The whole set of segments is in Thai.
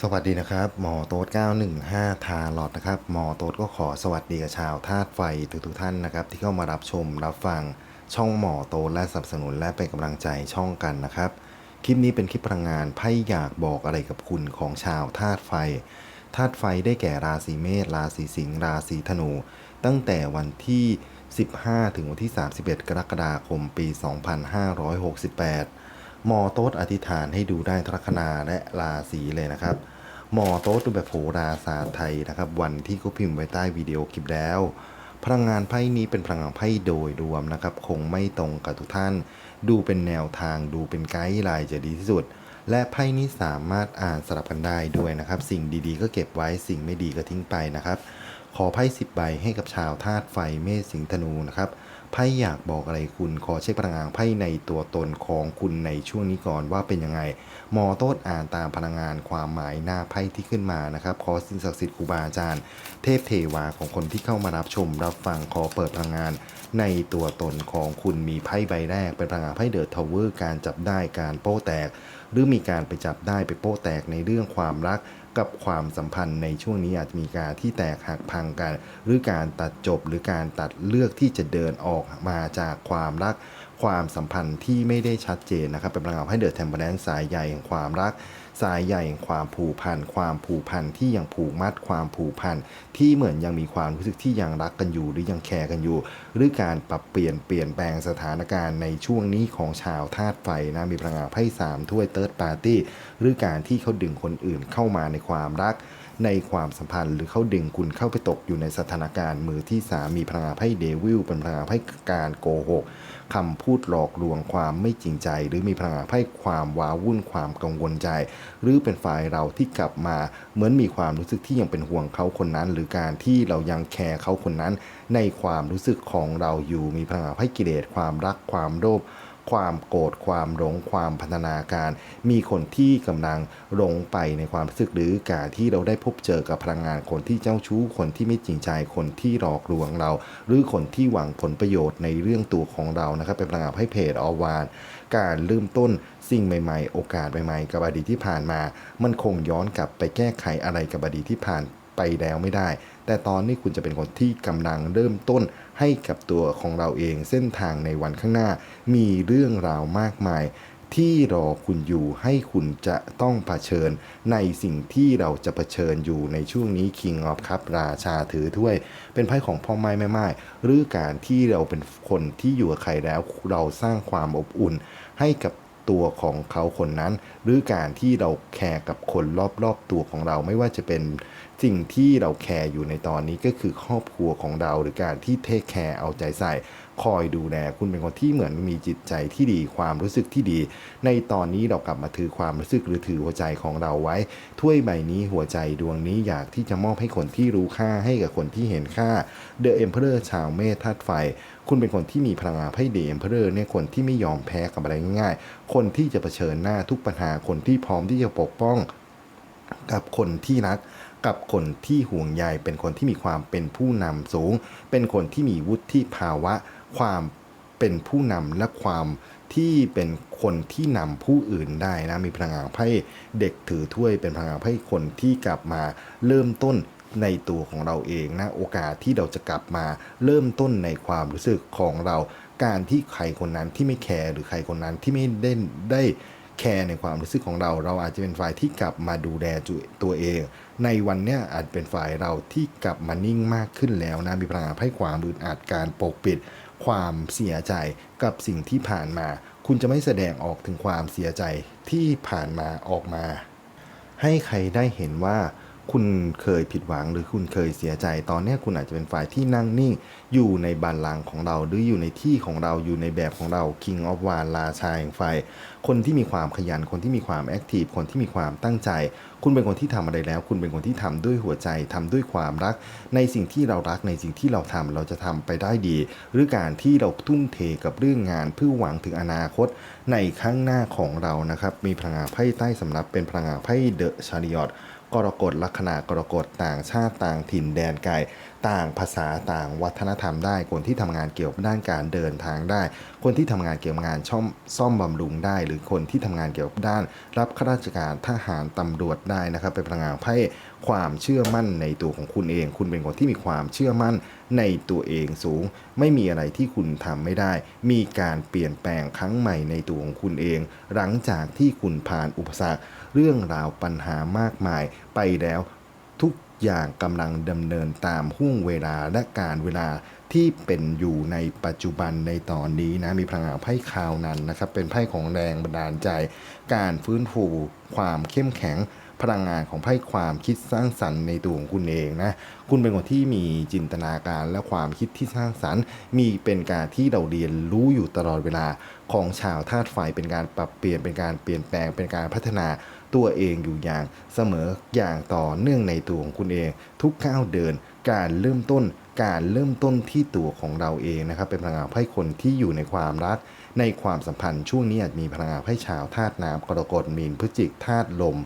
สวัสดีนะครับ หมอโต๊ด915 ทาลอดนะครับ หมอโต๊ดก็ขอสวัสดีกับชาวธาตุไฟทุกทุกๆท่านนะครับ ที่เข้ามารับชมรับฟังช่องหมอโต๊ดและสนับสนุนและเป็นกำลังใจช่องกันนะครับ คลิปนี้เป็นคลิปพลังงานไพ่อยากบอกอะไรกับคุณของชาวธาตุไฟธาตุไฟได้แก่ราศีเมษราศีสิงห์ราศีธนู ตั้งแต่วันที่ 15 ถึงวันที่ 31 กรกฎาคมปี 2568 หมอโต๊ดอธิษฐานให้ดูได้ทลัคนาและราศีเลยนะครับ หมอโต๊ดดูแบบโหราศาสตร์ไทยนะครับ วันที่เขาพิมพ์ไว้ใต้วิดีโอคลิปแล้ว พลังงานไพ่นี้เป็นพลังงานไพ่โดยรวมนะครับ คงไม่ตรงกับทุกท่าน ดูเป็นแนวทางดูเป็นไกด์ไลน์จะดีที่สุด และไพ่นี้สามารถอ่านสลับกันได้ด้วยนะครับ สิ่งดีๆ ก็เก็บไว้สิ่งไม่ดีก็ทิ้งไปนะครับ ขอไพ่สิบใบให้กับชาวธาตุไฟเมษสิงห์ธนูนะครับ ไพ่อยากบอกอะไรคุณขอเช็คพลังงานไพ่ในตัวตนของคุณในช่วงนี้ก่อนว่าเป็นยังไงหมอโต้อ่านตามพลังงานความหมายหน้าไพ่ที่ขึ้นมานะครับขอสิ่งศักดิ์สิทธิ์ครูบาอาจารย์ เทพเทวาของคนที่เข้ามารับชม รับฟังขอเปิดพลังงาน ในตัวตนของคุณมีไพ่ใบแรก เป็นพลังงานไพ่เดอะทาวเวอร์การจับได้การโป้แตก หรือมีการไปจับได้ไปโป้แตกในเรื่องความรัก กับความสัมพันธ์ในช่วงนี้อาจจะมีการที่แตกหักพังกัน หรือการตัดจบหรือการตัดเลือกที่จะเดินออกมาจากความรักความสัมพันธ์ที่ไม่ได้ชัดเจนนะครับ เป็นพลังงานให้เดอะแทมเบอร์แนนสายใหญ่แห่งความรัก สายใหญ่แห่งความผูกพันความผูกพันที่ยังผูกมัดความผูกพันที่เหมือนยังมีความรู้สึกที่ยังรักกันอยู่ หรือยังแคร์กันอยู่ หรือการปรับเปลี่ยนเปลี่ยนแปลงสถานการณ์ในช่วงนี้ของชาวธาตุไฟนะมีพลังงานไพ่สามถ้วยเติร์ดปาร์ตี้หรือการที่เขาดึงคนอื่นเข้ามาในความรัก ในความสัมพันธ์ หรือเขาดึงคุณเข้าไปตกอยู่ในสถานการณ์มือที่สามมีพลังงานไพ่เดวิลเป็นพลังงานไพ่การโกหกคำพูดหลอกลวงความไม่จริงใจ หรือมีพลังงานไพ่ความว้าวุ่นความกังวลใจ หรือเป็นฝ่ายเราที่กลับมาเหมือนมีความรู้สึกที่ยังเป็นห่วงเขาคนนั้น หรือการที่เรายังแคร์เขาคนนั้น ในความรู้สึกของเราอยู่มีพลังงานไพ่กิเลสความรักความโลภ ความโกรธความหลงความพัฒนาการ มีคนที่กำลังหลงไปในความรู้สึกหรือการที่เราได้พบเจอกับพลังงานคนที่เจ้าชู้คนที่ไม่จริงใจคนที่หลอกลวงเรา หรือคนที่หวังผลประโยชน์ในเรื่องตัวของเรานะครับเป็นพลังงานให้เพจอวาน การเริ่มต้นสิ่งใหม่ ๆ โอกาสใหม่ๆ กับอดีตที่ผ่านมา มันคงย้อนกลับไปแก้ไขอะไรกับอดีตที่ผ่านไปแล้วไม่ได้ แต่ตอนนี้คุณจะเป็นคนที่กำลังเริ่มต้น ให้กับตัวของเราเองเส้นทางในวันข้างหน้า มีเรื่องราวมากมาย ที่รอคุณอยู่ให้คุณจะต้องเผชิญ ในสิ่งที่เราจะเผชิญอยู่ในช่วงนี้ King of Cup ราชาถือถ้วย เป็นไพ่ของพ่อไม้แม่ไม้หรือการที่เราเป็นคนที่อยู่กับใครแล้วเราสร้างความอบอุ่น ให้กับ ตัวของเขาคนนั้น หรือการที่เราแคร์กับคนรอบๆตัวของเราไม่ว่าจะเป็นสิ่งที่เราแคร์อยู่ในตอนนี้ก็คือครอบครัวของเราหรือการที่เทคแคร์เอาใจใส่ คอยดูแลคุณเป็นคนที่เหมือนมีจิตใจที่ดีความรู้สึกที่ดี ในตอนนี้เรากลับมาถือความรู้สึกหรือถือหัวใจของเราไว้ ถ้วยใบนี้หัวใจดวงนี้อยากที่จะมอบให้คนที่รู้ค่าให้กับคนที่เห็นค่า The Emperor ชาวเมธาตุไฟ คุณเป็นคนที่มีพลังงานไพ่เดมเพอร์เนี่ยคนที่ไม่ยอมแพ้กับอะไรง่ายๆ คนที่จะเผชิญหน้าทุกปัญหาคนที่พร้อมที่จะปกป้องกับคนที่รักกับคนที่ห่วงใยเป็นคนที่มีความเป็นผู้นำสูง เป็นคนที่มีวุฒิภาวะ ความเป็นผู้นำและความที่เป็นคนที่นำผู้อื่นได้นะมีพลังงานไพ่เด็กถือถ้วยเป็นพลังงานไพ่คนที่กลับมาเริ่มต้นในตัวของเราเองนะโอกาสที่เราจะกลับมาเริ่มต้นในความรู้สึกของเรา การที่ใครคนนั้นที่ไม่แคร์หรือใครคนนั้นที่ไม่ได้ได้แคร์ในความรู้สึกของเรา เราอาจจะเป็นฝ่ายที่กลับมาดูแลตัวเอง ในวันเนี้ยอาจเป็นฝ่ายเราที่กลับมานิ่งมากขึ้นแล้วนะมีพลังงานให้ความอึดอัดการปกปิด ความเสียใจกับสิ่งที่ผ่านมา คุณจะไม่แสดงออกถึงความเสียใจที่ผ่านมาออกมา ให้ใครได้เห็นว่า คุณเคยผิดหวังหรือคุณเคยเสียใจ ตอนนี้คุณอาจจะเป็นฝ่ายที่นั่งนิ่ง อยู่ในบัลลังก์ของเราหรืออยู่ในที่ของเราอยู่ในแบบของเรา King of w a n ราชาแห่งไฟ คนที่มีความขยัน คนที่มีความแอคทีฟ คนที่มีความตั้งใจ คุณเป็นคนที่ทำอะไรแล้ว คุณเป็นคนที่ทำด้วยหัวใจทำด้วยความรัก ในสิ่งที่เรารักในสิ่งที่เราทำเราจะทำไปได้ดี หรือการที่เราทุ่มเทกับเรื่องงานเพื่อหวังถึงอนาคต ในข้างหน้าของเรานะครับมีพลังงานไพ่ใต้สำรับเป็นพลังงานไพ่เดอะชาริอต กรกฎลัคนากรกฎต่างชาติต่างถิ่นแดนไกลต่างภาษาต่างวัฒนธรรมได้ คนที่ทำงานเกี่ยวกับด้านการเดินทางได้ คนที่ทำงานเกี่ยวกับงานช่อมซ่อมบำรุงได้ หรือคนที่ทำงานเกี่ยวกับด้าน รับข้าราชการทหารตำรวจได้นะครับเป็นพลังงานไพ่ความเชื่อมั่นในตัวของคุณเอง คุณเป็นคนที่มีความเชื่อมั่นในตัวเองสูง ไม่มีอะไรที่คุณทำไม่ได้ มีการเปลี่ยนแปลงครั้งใหม่ในตัวของคุณเอง หลังจากที่คุณผ่านอุปสรรค เรื่องราวปัญหามากมายไปแล้วทุกอย่างกำลังดำเนินตามห่วงเวลาและการเวลาที่เป็นอยู่ในปัจจุบันในตอนนี้นะมีพลังงานไพ่คาวนั้นนะครับ เป็นไพ่ของแรงบันดาลใจ การฟื้นฟูความเข้มแข็งพลังงานของไพ่ความคิดสร้างสรรค์ในตัวของคุณเองนะ คุณเป็นคนที่มีจินตนาการและความคิดที่สร้างสรรค์ มีเป็นการที่เราเรียนรู้อยู่ตลอดเวลา ของชาวธาตุไฟเป็นการปรับเปลี่ยนเป็นการเปลี่ยนแปลงเป็นการพัฒนา ตัวเองอยู่อย่างเสมออย่างต่อเนื่องในตัวของคุณเอง ทุกก้าวเดิน การเริ่มต้น การเริ่มต้นที่ตัวของเราเองนะครับ เป็นพลังงานไพ่คนที่อยู่ในความรัก ในความสัมพันธ์ช่วงนี้อาจมีพลังงานไพ่ชาวธาตุน้ำกรกฎมีนพฤจิกธาตุลม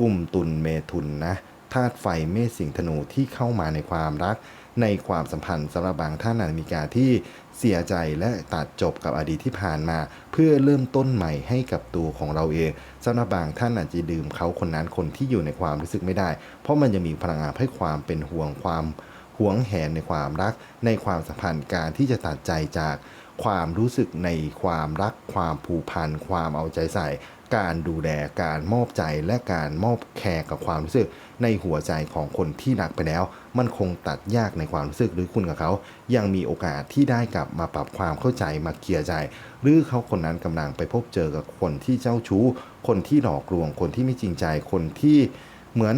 กลุ่มตุลเมถุนนะธาตุไฟเมษสิงธนูที่เข้ามาในความรักในความสัมพันธ์สำหรับบางท่านอาจมีการที่ เสียใจและตัดจบกับอดีตที่ผ่านมา เพื่อเริ่มต้นใหม่ให้กับตัวของเราเองสำหรับบางท่านอาจจะดื่มเขาคนนั้นคนที่อยู่ในความรู้สึกไม่ได้ เพราะมันยังมีพลังงานให้ความเป็นห่วงความหวงแหนในความรัก ในความสัมพันธ์การที่จะตัดใจจากความรู้สึกในความรัก ความผูกพันความเอาใจใส่ การดูแลการมอบใจและการมอบแคร์กับความรู้สึก ในหัวใจของคนที่รักไปแล้ว มันคงตัดยากในความรู้สึกหรือคุณกับเขา ยังมีโอกาสที่ได้กลับมาปรับความเข้าใจมาเคลียร์ใจ หรือเขาคนนั้นกำลังไปพบเจอกับคนที่เจ้าชู้ คนที่หลอกลวงคนที่ไม่จริงใจคนที่เหมือน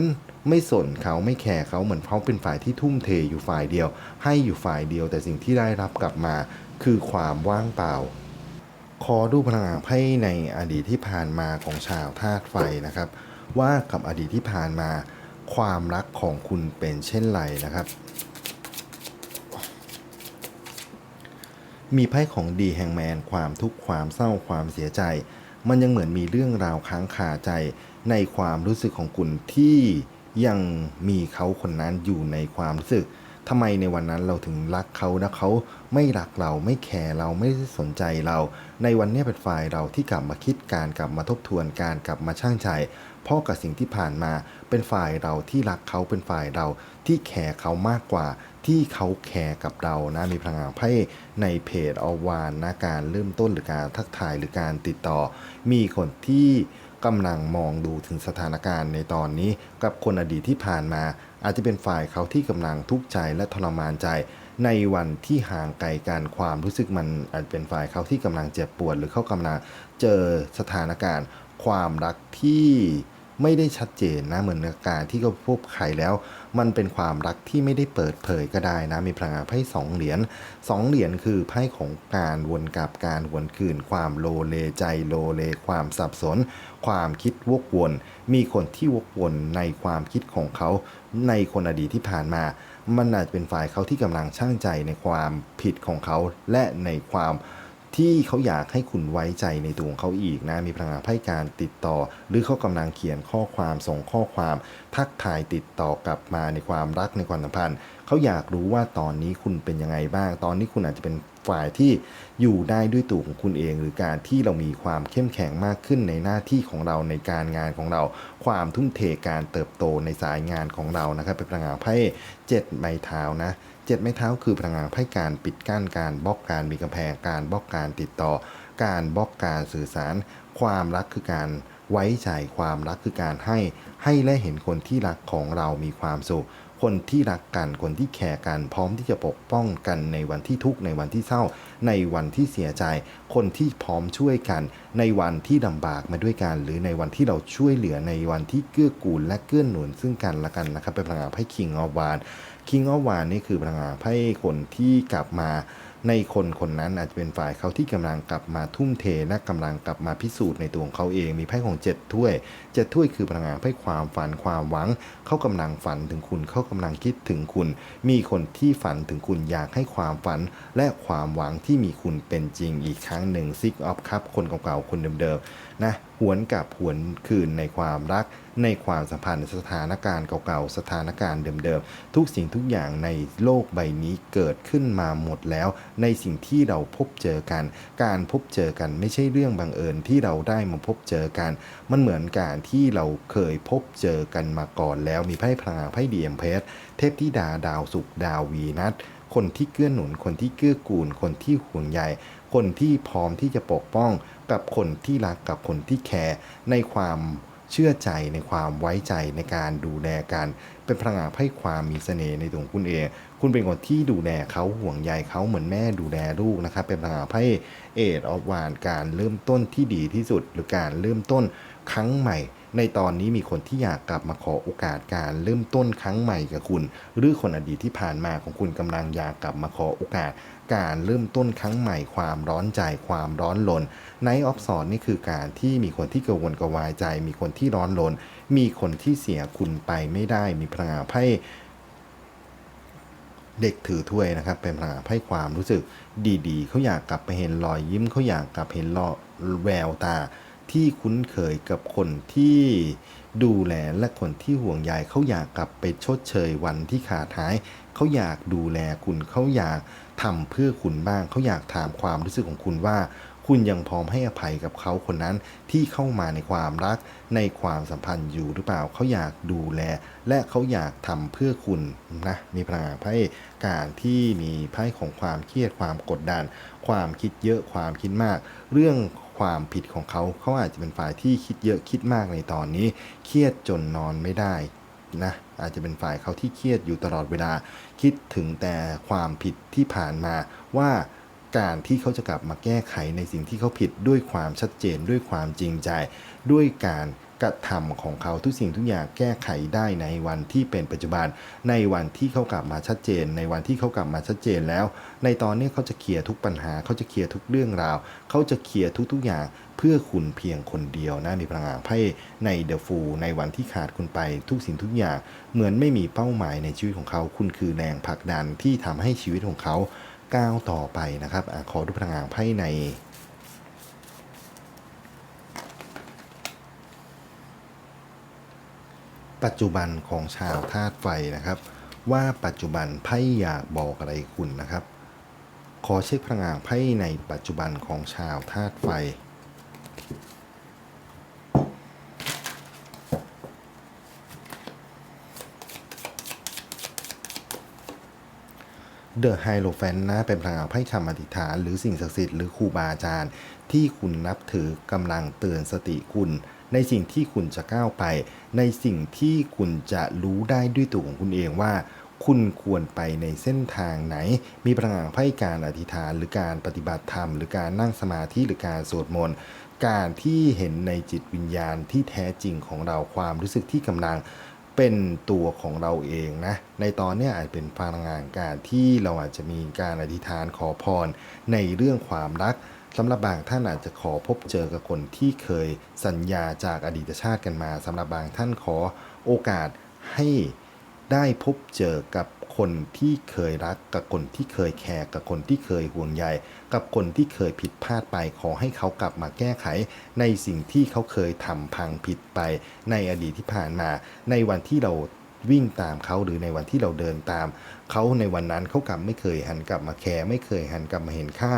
ไม่สนเขาไม่แคร์เขาเหมือนเขาเป็นฝ่ายที่ทุ่มเทอยู่ฝ่ายเดียว ให้อยู่ฝ่ายเดียว แต่สิ่งที่ได้รับกลับมาคือความว่างเปล่า ขอดูพลังงานไพ่ในอดีตที่ผ่านมาของชาวธาตุไฟนะครับ ว่ากับอดีตที่ผ่านมาความรักของคุณเป็นเช่นไรนะครับ มีไพ่ของดีแฮงแมนความทุกข์ความเศร้าความเสียใจ มันยังเหมือนมีเรื่องราวค้างคาใจในความรู้สึกของคุณที่ยังมีเขาคนนั้นอยู่ในความรู้สึก ทำไมในวันนั้นเราถึงรักเขาและเขาไม่รักเราไม่แคร์เราไม่สนใจเรา ในวันนี้เป็นฝ่ายเราที่กลับมาคิดการกลับมาทบทวนการกลับมาช่างใจเพราะกับสิ่งที่ผ่านมาเป็นฝ่ายเราที่รักเขาเป็นฝ่ายเราที่แคร์เขามากกว่าที่เขาแคร์กับเรานะมีพลังงานไพ่ในเพจอวานนะการเริ่มต้นหรือการทักทายหรือการติดต่อ มีคนที่กำลังมองดูถึงสถานการณ์ในตอนนี้กับคนอดีตที่ผ่านมา อาจจะเป็นฝ่ายเขาที่กำลังทุกข์ใจและทรมานใจ ในวันที่ห่างไกลกันความรู้สึกมันอาจเป็นฝ่ายเขาที่กำลังเจ็บปวด หรือเขากำลังเจอสถานการณ์ ความรักที่ ไม่ได้ชัดเจนนะเหมือนกับการที่เขาพบใครแล้ว มันเป็นความรักที่ไม่ได้เปิดเผยก็ได้นะมีพลังงานไพ่สองเหรียญสองเหรียญคือไพ่ของการวนกลับการวนคืน ความโลเลใจโลเล ความสับสน ความคิดวกวน มีคนที่วกวนในความคิดของเขาในคนอดีตที่ผ่านมา มันอาจจะเป็นฝ่ายเขาที่กำลังช่างใจในความผิดของเขาและในความ ที่เขาอยากให้คุณไว้ใจในตัวของเขาอีกนะ มีพลังงานไพ่การติดต่อ หรือเขากำลังเขียนข้อความส่งข้อความ ทักทายติดต่อกลับมาในความรักในความสัมพันธ์เขาอยากรู้ว่าตอนนี้คุณเป็นยังไงบ้าง ตอนนี้คุณอาจจะเป็นฝ่ายที่อยู่ได้ด้วยตัวของคุณเอง หรือการที่เรามีความเข้มแข็งมากขึ้นในหน้าที่ของเราในการงานของเรา ความทุ่มเทการเติบโตในสายงานของเรานะครับเป็นพลังงานไพ่เจ็ดไม้เท้านะ เจ็ดไม้เท้าคือพลังงานไพ่การปิดกั้นการบล็อกการมีกำแพงการบล็อกการติดต่อ การบล็อกการสื่อสาร ความรักคือการไว้ใจความรักคือการให้ ให้และเห็นคนที่รักของเรามีความสุข คนที่รักกันคนที่แคร์กันพร้อมที่จะปกป้องกันในวันที่ทุกข์ในวันที่เศร้า ในวันที่เสียใจ คนที่พร้อมช่วยกัน ในวันที่ลำบากมาด้วยกัน หรือในวันที่เราช่วยเหลือในวันที่เกื้อกูลและเกื้อหนุนซึ่งกันและกันนะครับเป็นพลังงานไพ่คิงออวานคิงออวานนี่คือพลังงานไพ่คนที่กลับมา ในคนคนนั้นอาจจะเป็นฝ่ายเขาที่กำลังกลับมาทุ่มเทและกำลังกลับมาพิสูจน์ในตัวของเขาเอง มีไพ่ของเจ็ดถ้วยเจ็ดถ้วยคือพลังงานไพ่ความฝันความหวัง เขากำลังฝันถึงคุณเขากำลังคิดถึงคุณ มีคนที่ฝันถึงคุณอยากให้ความฝัน และความหวังที่มีคุณเป็นจริงอีกครั้งหนึ่งซิกออฟครับคนเก่าๆคนเดิมๆนะ หวนกลับหวนคืนในความรัก ในความสัมพันธ์สถานการณ์เก่าๆ สถานการณ์เดิมๆ ทุกสิ่งทุกอย่างในโลกใบนี้เกิดขึ้นมาหมดแล้ว ในสิ่งที่เราพบเจอกัน การพบเจอกันไม่ใช่เรื่องบังเอิญที่เราได้มาพบเจอกัน มันเหมือนการที่เราเคยพบเจอกันมาก่อนแล้วมีไพ่พลาไพ่เดีเอ็มเพสเทพธิดาดาวสุกดาววีนัสคนที่เกื้อหนุนคนที่เกื้อกูลคนที่ห่วงใย คนที่พร้อมที่จะปกป้อง กับคนที่รักกับคนที่แคร์ในความเชื่อใจในความไว้ใจในการดูแลกันเป็นพลังงานให้ความมีเสน่ห์ในตัวคุณเอง คุณเป็นคนที่ดูแลเขาห่วงใยเขาเหมือนแม่ดูแลลูกนะครับ เป็นพลังงานให้เอดออฟวานการเริ่มต้นที่ดีที่สุด หรือการเริ่มต้นครั้งใหม่ ในตอนนี้มีคนที่อยากกลับมาขอโอกาสการเริ่มต้นครั้งใหม่กับคุณ หรือคนอดีตที่ผ่านมาของคุณกำลังอยากกลับมาขอโอกาส การเริ่มต้นครั้งใหม่ ความร้อนใจ ความร้อนรนในออฟสอนนี่คือการที่มีคนที่กังวลกระวายใจ มีคนที่ร้อนรนมีคนที่เสียคุณไปไม่ได้ มีพลังงานไพ่เด็กถือถ้วยนะครับ เป็นพลังงานให้ความรู้สึกดีๆ เขาอยากกลับไปเห็นรอยยิ้มเขาอยากกลับเห็นรอยแววตา ที่คุ้นเคยกับคนที่ดูแลและคนที่ห่วงใยเขาอยากกลับไปชดเชยวันที่ขาดหาย เขาอยากดูแลคุณเขาอยากทำเพื่อคุณบ้าง เขาอยากถามความรู้สึกของคุณว่า คุณยังพร้อมให้อภัยกับเขาคนนั้นที่เข้ามาในความรักในความสัมพันธ์อยู่หรือเปล่าเขาอยากดูแล และเขาอยากทำเพื่อคุณนะมีพลังไพ่การที่มีไพ่ของความเครียดความกดดัน ความคิดเยอะความคิดมาก เรื่อง ความผิดของเขา เขาอาจจะเป็นฝ่ายที่คิดเยอะคิดมากในตอนนี้ เครียดจนนอนไม่ได้นะอาจจะเป็นฝ่ายเขาที่เครียดอยู่ตลอดเวลา คิดถึงแต่ความผิดที่ผ่านมาว่าการที่เขาจะกลับมาแก้ไขในสิ่งที่เขาผิดด้วยความชัดเจนด้วยความจริงใจ ด้วยการ กระทำของเขาทุกสิ่งทุกอย่างแก้ไขได้ในวันที่เป็นปัจจุบัน ในวันที่เขากลับมาชัดเจน ในวันที่เขากลับมาชัดเจนแล้ว ในตอนนี้เขาจะเคลียร์ทุกปัญหา เขาจะเคลียร์ทุกเรื่องราว เขาจะเคลียร์ทุกๆอย่างเพื่อคุณเพียงคนเดียวนะมีพลังงานไพ่ในเดอะฟูในวันที่ขาดคุณไปทุกสิ่งทุกอย่าง เหมือนไม่มีเป้าหมายในชีวิตของเขา คุณคือแรงผลักดันที่ทำให้ชีวิตของเขาก้าวต่อไปนะครับอขอดูพลังงานไพ่ใน ปัจจุบันของชาวธาตุไฟนะครับ ว่าปัจจุบันไพ่อยากบอกอะไรคุณนะครับ ขอเช็คพลังงานไพ่ในปัจจุบันของชาวธาตุไฟเดอะไฮโลแฟนนะเป็นพลังงานไพ่คำอธิษฐาน หรือสิ่งศักดิ์สิทธิ์หรือครูบาอาจารย์ ที่คุณนับถือกำลังเตือนสติคุณ ในสิ่งที่คุณจะก้าวไป ในสิ่งที่คุณจะรู้ได้ด้วยตัวของคุณเองว่า คุณควรไปในเส้นทางไหน มีพลังงานไพ่การอธิษฐานหรือการปฏิบัติธรรม หรือการนั่งสมาธิหรือการสวดมนต์การที่เห็นในจิตวิญญาณที่แท้จริงของเราความรู้สึกที่กำลังเป็นตัวของเราเองนะ ในตอนนี้อาจเป็นพลังงานการที่เราอาจจะมีการอธิษฐานขอพรในเรื่องความรัก สำหรับบางท่านอาจจะขอพบเจอกับคนที่เคยสัญญาจากอดีตชาติกันมาสำหรับบางท่านขอโอกาสให้ได้พบเจอกับคนที่เคยรักกับคนที่เคยแคร์กับคนที่เคยห่วงใยกับคนที่เคยผิดพลาดไป ขอให้เขากลับมาแก้ไข ในสิ่งที่เขาเคยทำพังผิดไปในอดีตที่ผ่านมา ในวันที่เรา วิ่งตามเขาหรือในวันที่เราเดินตามเขาในวันนั้นเขากลับไม่เคยหันกลับมาแคร์ไม่เคยหันกลับมาเห็นค่า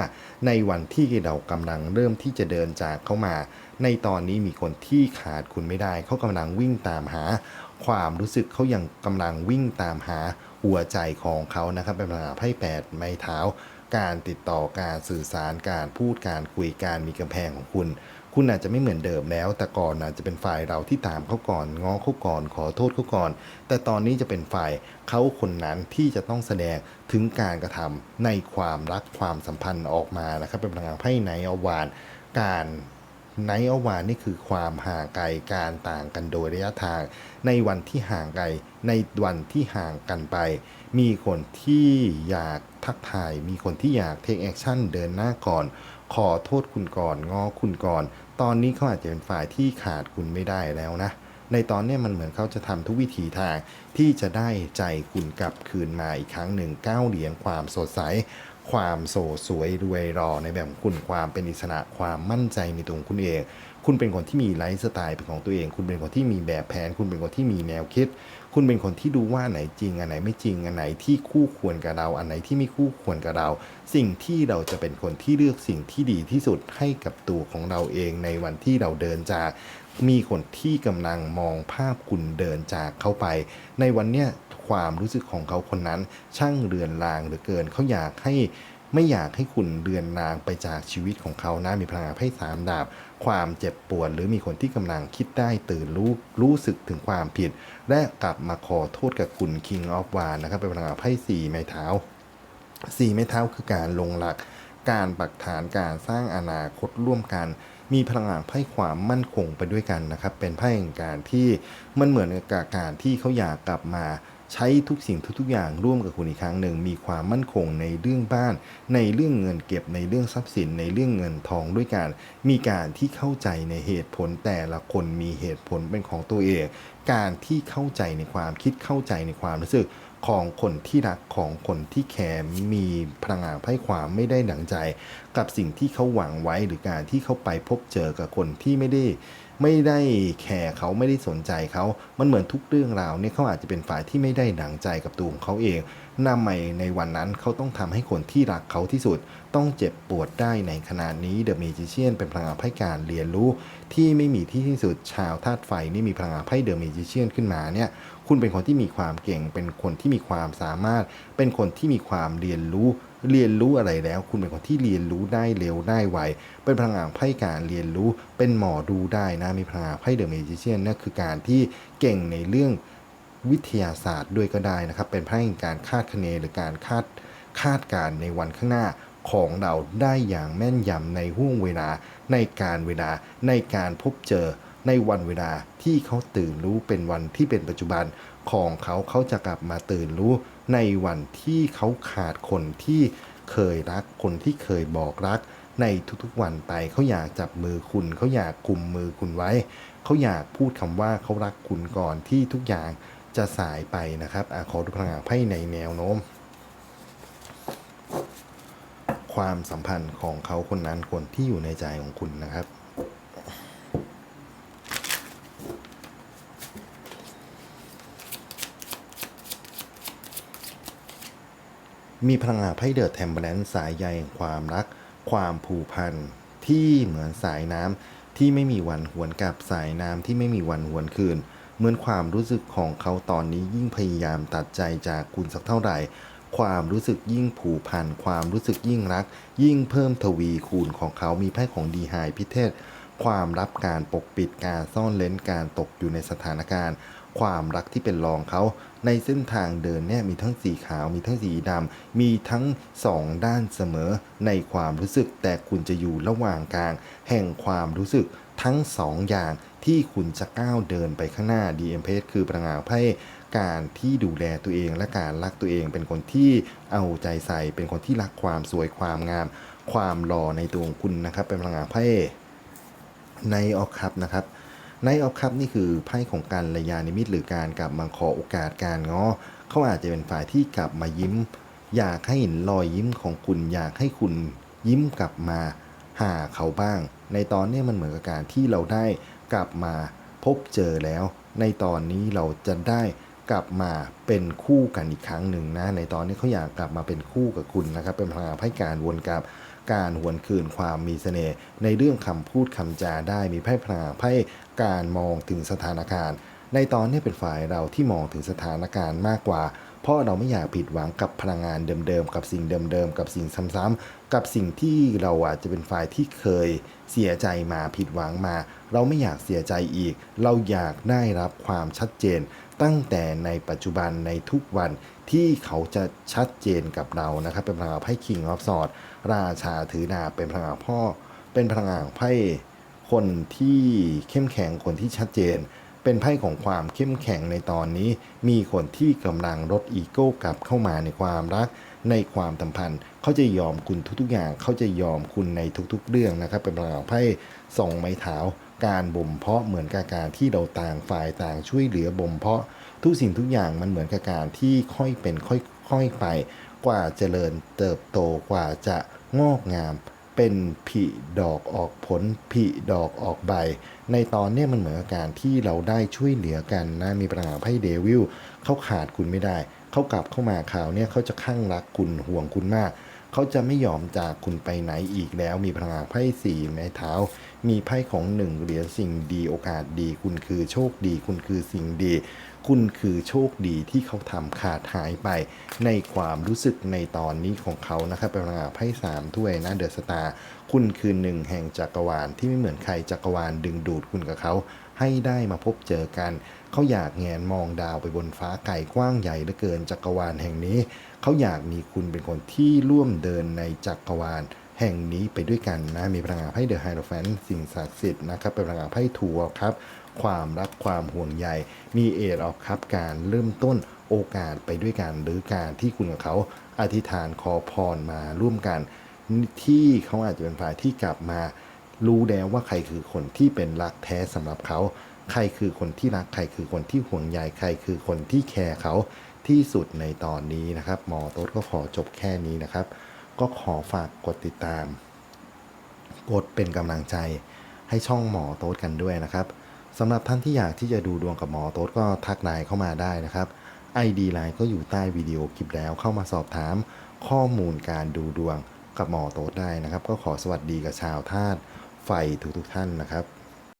ในวันที่เรากำลังเริ่มที่จะเดินจากเขามา ในตอนนี้มีคนที่ขาดคุณไม่ได้ เขากำลังวิ่งตามหา ความรู้สึกเขายังกำลังวิ่งตามหาหัวใจของเขานะครับเป็นพลังงาไพ่แปดไม้เท้า การติดต่อการสื่อสารการพูดการคุยการมีกำแพงของคุณ คุณอาจจะไม่เหมือนเดิมแล้ว แต่ก่อนอาจจะเป็นฝ่ายเราที่ตามเขาก่อนง้อเขาก่อน ขอโทษเขาก่อน แต่ตอนนี้จะเป็นฝ่ายเขาคนนั้นที่จะต้องแสดงถึงการกระทำในความรักความสัมพันธ์ออกมานะครับเป็นพลังงานไพ่ไนอวาน การไนอวานนี่คือความห่างไกลการต่างกันโดยระยะทาง ในวันที่ห่างไกลในวันที่ห่างกันไป มีคนที่อยากทักทาย มีคนที่อยากเทคแอคชั่นเดินหน้าก่อน ขอโทษคุณก่อนงอคุณก่อน ตอนนี้เขาอาจจะเป็นฝ่ายที่ขาดคุณไม่ได้แล้วนะ ในตอนนี้มันเหมือนเขาจะทำทุกวิถีทาง ที่จะได้ใจคุณกลับคืนมาอีกครั้งหนึ่งก้าวเหรียญความสดใสความโสสวยรวยรอในแบบของคุณความเป็นอิสระความมั่นใจในตัวคุณเอง คุณเป็นคนที่มีไลฟ์สไตล์เป็นของตัวเอง คุณเป็นคนที่มีแบบแผน คุณเป็นคนที่มีแนวคิด คุณเป็นคนที่ดูว่าอันไหนจริงอันไหนไม่จริงอันไหนที่คู่ควรกับเรา อันไหนที่ไม่คู่ควรกับเรา สิ่งที่เราจะเป็นคนที่เลือกสิ่งที่ดีที่สุดให้กับตัวของเราเองในวันที่เราเดินจากมีคนที่กำลังมองภาพคุณเดินจากเข้าไป ในวันเนี้ยความรู้สึกของเขาคนนั้น ช่างเรือนรางเหลือเกินเขาอยากให้ไม่อยากให้คุณเรือนรางไปจากชีวิตของเขานะมีพลังงานไพ่สามดาบ ความเจ็บปวดหรือมีคนที่กำลังคิดได้ตื่นรู้รู้สึกถึงความผิด และกลับมาขอโทษกับคุณ King of w a n นะครับเป็นพลังงานไพ่สี่ไม้เท้าสี่ไม้เท้าคือการลงหลัก การปักฐานการสร้างอนาคตร่วมกัน มีพลังงานไพ่ความมั่นคงไปด้วยกันนะครับ เป็นไพ่แห่งการที่มันเหมือนกับการที่เขาอยากกลับมา ใช้ทุกสิ่งทุกๆอย่างร่วมกับคุณอีกครั้งหนึ่ง มีความมั่นคงในเรื่องบ้าน ในเรื่องเงินเก็บในเรื่องทรัพย์สิน ในเรื่องเงินทองด้วยกัน มีการที่เข้าใจในเหตุผลแต่ละคนมีเหตุผลเป็นของตัวเอง การที่เข้าใจในความคิดเข้าใจในความรู้สึก ของคนที่รักของคนที่แคร์มีพลังงานให้ความไม่ได้ดังใจ กับสิ่งที่เขาหวังไว้หรือการที่เขาไปพบเจอกับคนที่ไม่ได้ไม่ได้แคร์เขาไม่ได้สนใจเขามันเหมือนทุกเรื่องราวเนี่ยเขาอาจจะเป็นฝ่ายที่ไม่ได้ดังใจกับตัวของเขาเองนำมาในวันนั้นเขาต้องทำให้คนที่รักเขาที่สุด ต้องเจ็บปวดได้ในขนาดนี้เดอะเมจิเชียนเป็นพลังงานให้การเรียนรู้ที่ไม่มีที่สิ้นสุดชาวธาตุไฟนี่มีพลังงานไพ่เดอะเมจิเชียนขึ้นมาเนี่ย คุณเป็นคนที่มีความเก่ง เป็นคนที่มีความสามารถ เป็นคนที่มีความเรียนรู้ เรียนรู้อะไรแล้ว คุณเป็นคนที่เรียนรู้ได้เร็วได้ไว เป็นพลังงานไพ่การเรียนรู้ เป็นหมอดูได้นะ มีพลังงานไพ่เดอะเมจิเชียนนั่นคือการที่เก่งในเรื่องวิทยาศาสตร์ด้วยก็ได้นะครับ เป็นไพ่การคาดคะเนหรือการคาดคาดการณ์ในวันข้างหน้าของเราได้อย่างแม่นยำในห่วงเวลาในการเวลาในการพบเจอ ในวันเวลาที่เขาตื่นรู้เป็นวันที่เป็นปัจจุบันของเขาเขาจะกลับมาตื่นรู้ในวันที่เขาขาดคนที่เคยรักคนที่เคยบอกรัก ในทุกๆวันไปเขาอยากจับมือคุณ เขาอยากกุมมือคุณไว้ เขาอยากพูดคำว่าเขารักคุณก่อนที่ทุกอย่างจะสายไปนะครับอขอดูพลังงานไพ่ในแนวโน้ม ความสัมพันธ์ของเขาคนนั้นคนที่อยู่ในใจของคุณนะครับ มีพลังงานไพ่เดอร์แทมเบลนสายใยแห่งความรัก ความผูกพันที่เหมือนสายน้ำที่ไม่มีวันหวนกลับสายน้ำที่ไม่มีวันหวนคืน เหมือนความรู้สึกของเขาตอนนี้ยิ่งพยายามตัดใจจากคุณสักเท่าไหร่ ความรู้สึกยิ่งผูกพันความรู้สึกยิ่งรัก ยิ่งเพิ่มทวีคูณของเขามีไพ่ของดีไฮพิเทศ ความรับการปกปิดการซ่อนเล้นการตกอยู่ในสถานการณ์ ความรักที่เป็นรองเขา ในเส้นทางเดินเนี่ยมีทั้งสีขาวมีทั้งสีดำมีทั้งสองด้านเสมอในความรู้สึก แต่คุณจะอยู่ระหว่างกลาง แห่งความรู้สึกทั้งสองอย่างที่คุณจะก้าวเดินไปข้างหน้า DM p คือพลังงานไพ่การที่ดูแลตัวเองและการรักตัวเองเป็นคนที่เอาใจใส่เป็นคนที่รักความสวยความงาม ความหล่อในตัวของคุณนะครับ เป็นพลังงานไพ่ ในออกคัพนะครับในออกคัพนี่คือไพ่ของการระยานิมิตหรือการกลับมาขอโอกาสการง้อเขาอาจจะเป็นฝ่ายที่กลับมายิ้ม อยากให้เห็นรอยยิ้มของคุณ อยากให้คุณยิ้มกลับมาหาเขาบ้าง ในตอนนี้มันเหมือนกับการที่เราได้กลับมาพบเจอแล้ว ในตอนนี้เราจะได้กลับมาเป็นคู่กันอีกครั้งหนึ่งนะ ในตอนนี้เขาอยากกลับมาเป็นคู่กับคุณนะครับ เป็นพลังงานไพ่การวนกลับ การหวนคืนความมีเสน่ห์ในเรื่องคำพูดคำจาได้มีไพ่พลังไพ่การมองถึงสถานการณ์ ในตอนนี้เป็นฝ่ายเราที่มองถึงสถานการณ์มากกว่า เพราะเราไม่อยากผิดหวังกับพลังงานเดิมๆกับสิ่งเดิมๆกับสิ่งซ้ำๆกับสิ่งที่เราอาจจะเป็นฝ่ายที่เคยเสียใจมาผิดหวังมา เราไม่อยากเสียใจอีก เราอยากได้รับความชัดเจน ตั้งแต่ในปัจจุบันในทุกวันที่เขาจะชัดเจนกับเรานะครับเป็นพลังงานไพ่ King of Swords ราชาถือดาบเป็นพลังงานพ่อ เป็นพลังงานไพ่คนที่เข้มแข็งคนที่ชัดเจน เป็นไพ่ของความเข้มแข็งในตอนนี้ มีคนที่กำลังลดอีโก้กลับเข้ามาในความรัก ในความสัมพันธ์เขาจะยอมคุณทุกๆอย่างเขาจะยอมคุณในทุกๆ เรื่องนะครับ เป็นพลังงานไพ่สองไม้เท้าการบ่มเพาะเหมือนกับการที่เราต่างฝ่ายต่างช่วยเหลือบ่มเพาะทุกสิ่งทุกอย่างมันเหมือนกับการที่ค่อยเป็นค่อยๆไป กว่าเจริญเติบโตกว่าจะงอกงาม เป็นผลิดอกออกผลผลิดอกออกใบ ในตอนนี้มันเหมือนอาการที่เราได้ช่วยเหลือกันนะมีปัญหานไพ่เดวิลเขาขาดคุณไม่ได้ เขากลับเข้ามาข่าวเนี่ยเขาจะข้างรักคุณห่วงคุณมาก เขาจะไม่ยอมจากคุณไปไหนอีกแล้ว มีพลังงานไพ่สี่ไม้เท้า มีไพ่ของหนึ่งเหรียญสิ่งดีโอกาสดี คุณคือโชคดี คุณคือสิ่งดี คุณคือโชคดีที่เขาทำขาดหายไป ในความรู้สึกในตอนนี้ของเขานะครับเป็นพลังงานไพ่สามถ้วยนะเดอะสตาร์คุณคือหนึ่งแห่งจักรวาลที่ไม่เหมือนใครจักรวาลดึงดูดคุณกับเขาให้ได้มาพบเจอกัน เขาอยากแงนมองดาวไปบนฟ้าไกลกว้างใหญ่เหลือเกินจักรวาลแห่งนี้ เขาอยากมีคุณเป็นคนที่ร่วมเดินในจักรวาลแห่งนี้ไปด้วยกันนะ มีพลังงานไพ่เดอะไฮโดรแฟนสิ่งศักดิ์สิทธิ์นะครับ เป็นพลังงานไพ่ทัวร์ครับ ความรักความห่วงใย มีเอรออฟครับ การเริ่มต้นโอกาสไปด้วยกัน หรือการที่คุณกับเขาอธิษฐานขอพรมาร่วมกัน ที่เขาอาจจะเป็นฝ่ายที่กลับมา รู้แล้วว่าใครคือคนที่เป็นรักแท้สำหรับเขา ใครคือคนที่รัก ใครคือคนที่ห่วงใย ใครคือคนที่แคร์เขา ที่สุดในตอนนี้นะครับ หมอโต๊ดก็ขอจบแค่นี้นะครับ ก็ขอฝากกดติดตาม กดเป็นกำลังใจให้ช่องหมอโต๊ดกันด้วยนะครับสำหรับท่านที่อยากที่จะดูดวงกับหมอโต๊ดก็ทักไลน์เข้ามาได้นะครับ ID ไลน์ก็อยู่ใต้วิดีโอคลิปแล้วเข้ามาสอบถามข้อมูลการดูดวงกับหมอโต๊ดได้นะครับ ก็ขอสวัสดีกับชาวธาตุไฟทุกๆท่านนะครับ